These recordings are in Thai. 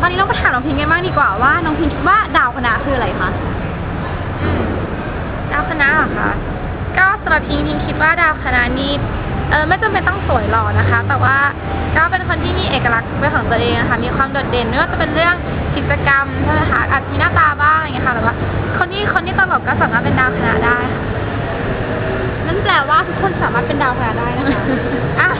ตอนนี้เรามาถามน้องพิงกันบ้างดีกว่าว่าน้องพิงคิดว่าดาวคณะคืออะไรคะดาวคณะเหรอคะก็สำหรับพิงพิงคิดว่าดาวคณะนี้เออไม่จำเป็นต้องสวยหล่อนะคะ แต่ว่าก็เป็นคนที่มีเอกลักษณ์เป็นของตัวเองนะคะมีความโดดเด่นไม่ว่าจะเป็นเรื่องกิจกรรมใช่ไหมคะอาจจะมีหน้าตาบ้างอะไรอย่างเงี้ยค่ะแต่ว่าคนที่คนที่ตลกก็สามารถเป็นดาวคณะได้ค่ะนั่นแปลว่าทุกคนสามารถเป็นดาวคณะได้นะคะอะและ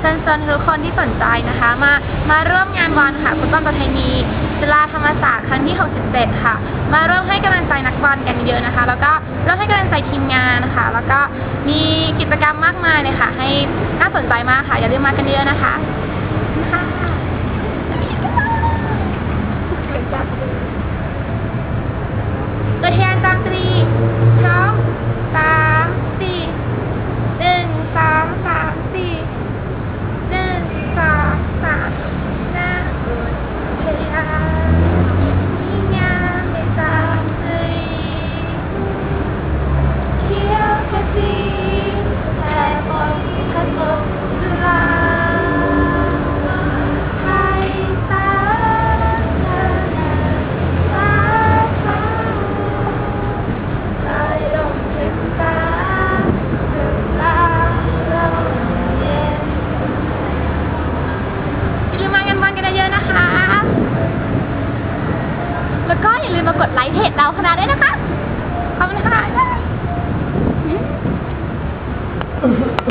เชิญชวนทุกคนที่สนใจนะคะ มามาร่วมงานวันค่ะฟุตบอลประเพณีจุฬาธรรมศาสตร์ครั้งที่ 67 ค่ะ มาร่วมให้กำลังใจนักบอลกันเยอะนะคะ แล้วก็ร่วมให้กำลังใจทีมงานนะคะ แล้วก็มีกิจกรรมมากมายเลยค่ะ ให้น่าสนใจมากค่ะ อย่าลืมมากันเยอะนะคะ กดไลค์เพจเราคณะด้วยนะคะ ขอบคุณค่ะ